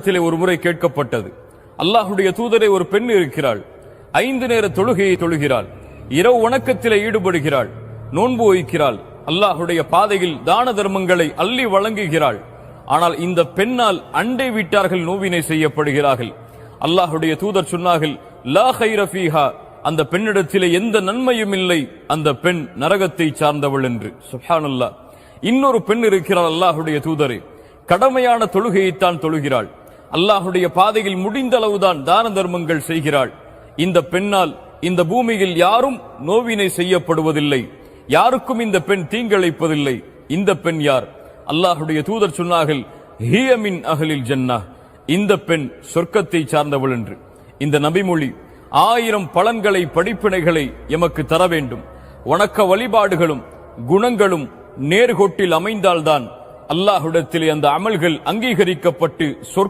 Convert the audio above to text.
இடத்திலே ஒரு முறை கேட்கப்பட்டது. அல்லாஹுடைய தூதரை ஒரு பெண் இருக்கிறாள். ஐந்து நேர தொழுகையை தொழுகிறாள். இரவு வணக்கத்திலே ஈடுபடுகிறாள். நோன்பு வைக்கிறாள். அல்லாஹுடைய பாதையில் தான தர்மங்களை அள்ளி வழங்குகிறாள். ஆனால் இந்த பெண்ணால் அண்டை வீட்டார்கள் நோவினை செய்யப்படுகிறார்கள். அல்லாஹுடைய தூதர் சொன்னார்கள் லா கைர அந்த பெண்ணிடத்திலே எந்த நன்மையும் இல்லை. அந்த பெண் நரகத்தை சார்ந்தவள் என்று. சுஹானுல்லா இன்னொரு பெண் இருக்கிறாள் அல்லாஹுடைய தூதரே. கடமையான தொழுகையைத்தான் தொழுகிறாள். அல்லாஹுடைய பாதையில் முடிந்த அளவுதான் தான தர்மங்கள் செய்கிறாள். இந்த பெண்ணால் இந்த பூமியில் யாரும் நோவினை செய்யப்படுவதில்லை. யாருக்கும் இந்த பெண் தீங்கிழைப்பதில்லை. இந்த பெண் யார்? அல்லாஹுடைய தூதர் சொன்னார்கள் ஹியமின் அகலில் ஜன்னா. இந்த பெண் சொர்க்கத்தை சார்ந்தவள் என்று. இந்த நபிமொழி ஆயிரம் பலன்களை படிப்பினைகளை எமக்கு தர வேண்டும். வணக்க வழிபாடுகளும் குணங்களும் நேர்கோட்டில் அமைந்தால்தான் அல்லாஹுடத்திலே அந்த அமல்கள் அங்கீகரிக்கப்பட்டு சொர்க்க